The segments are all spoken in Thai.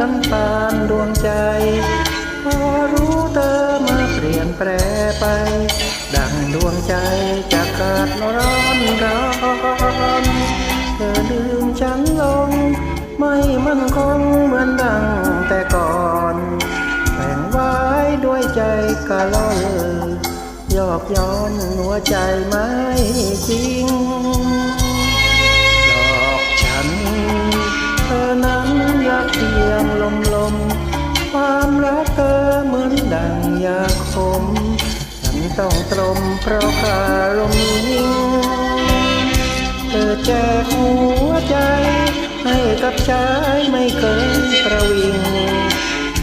น้ำตาลดวงใจ พอรู้เธอมาเปลี่ยนแปรไป ดังดวงใจจะกิดร้อนร้อนเธอลืมฉันลง ไม่มั่นคงเหมือนดังแต่ก่อนแบ่งไว้ด้วยใจกะล่อนยอกย้อนหัวใจไม่จริง ยาคมฉันต้องตรมเพราะคารมยิ่งเธอแจกหัวใจ ให้กับชายไม่เคยประวิง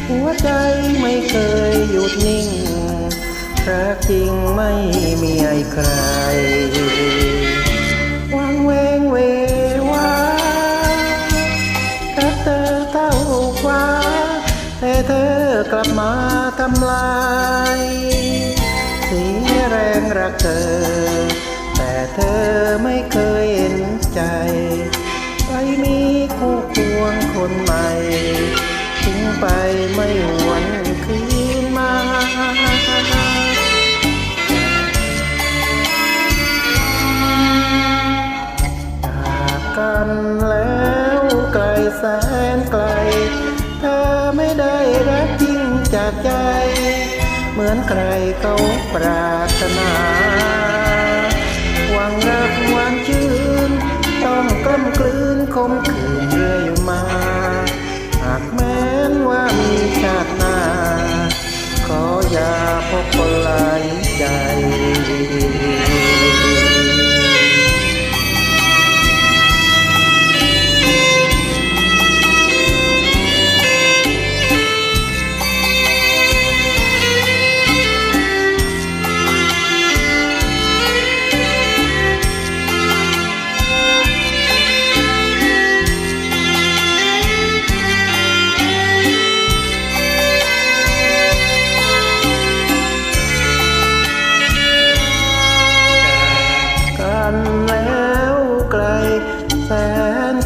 หัวใจไม่เคยหยุดนิ่งรักจริงไม่มีใคร อกลับมาทำลายเสียแรงรักเธอ แต่เธอไม่เคยเห็นใจ ไปมีคู่ควงคนใหม่ทิ้งไปไม่หวนคืนมาจากกันแล้วไกลแสน จากใจ เหมือนใครเขาปรารถนา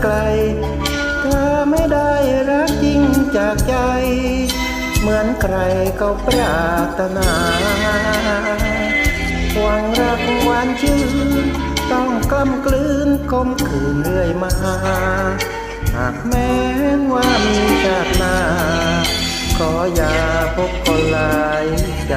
ไกล เธอไม่ได้รักจริงจากใจ เหมือนใครเขาปรารถนาหวังรักหวานชื่น ต้องกล้ำกลืนคมคืนเรื่อยมาหากแม้นว่ามีชาติหน้า ขออย่าพบคนหลายใจ